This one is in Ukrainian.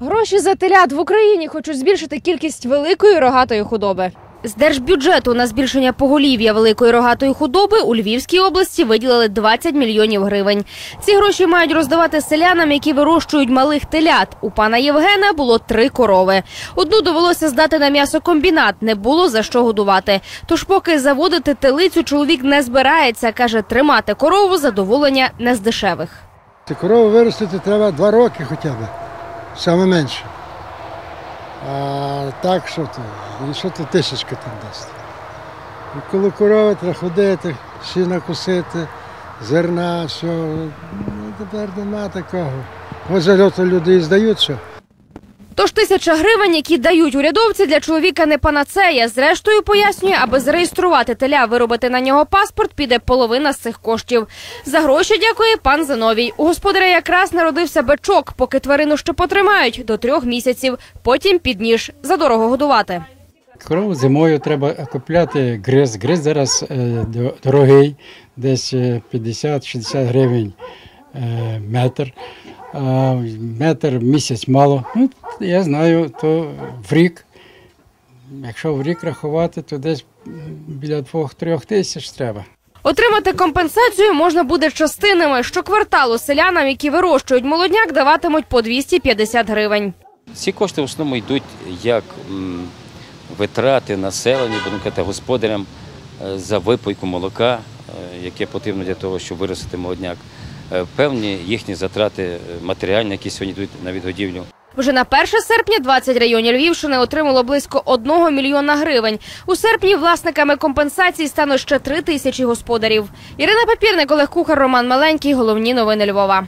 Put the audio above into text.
Гроші за телят в Україні хочуть збільшити кількість великої рогатої худоби. З держбюджету на збільшення поголів'я великої рогатої худоби у Львівській області виділили 20 мільйонів гривень. Ці гроші мають роздавати селянам, які вирощують малих телят. У пана Євгена було три корови. Одну довелося здати на м'ясокомбінат, не було за що годувати. Тож, поки заводити телицю, чоловік не збирається. каже, тримати корову задоволення не з дешевих. Ці корову виростити треба два роки хоча б, саме менше. А так що то? І що то тисячка там дасть. І коло корови треба ходити, сіна косити, зерна, все. Ну, тепер нема такого. Ось зальоту люди і здають все. Тож тисяча гривень, які дають урядовці, для чоловіка не панацея. Зрештою, пояснює, аби зареєструвати теля, виробити на нього паспорт, піде половина з цих коштів. За гроші дякує пан Зиновій. У господаря якраз народився бичок, поки тварину ще потримають до трьох місяців. Потім під ніж задорого годувати. Корову зимою треба купляти гриз. Гриз зараз е, до- дорогий, десь е, 50-60 гривень е, метр. Метр місяць мало. Ну, я знаю, то в рік. Якщо в рік рахувати, то десь біля 2-3 тисяч треба. Отримати компенсацію можна буде частинами. Щокварталу селянам, які вирощують молодняк, даватимуть по 250 гривень. Ці кошти в основному йдуть як витрати населення, будемо казати, господарям е, за випойку молока, е, яке потрібно для того, щоб виростити молодняк. Е, Певні їхні затрати матеріальні, які сьогодні йдуть на відгодівлю. Вже на 1 серпня 20 районів Львівщини отримало близько 1 мільйона гривень. У серпні власниками компенсації стануть ще 3 тисячі господарів. Ірина Папірник, Олег Кухар, Роман Маленький. Головні новини Львова.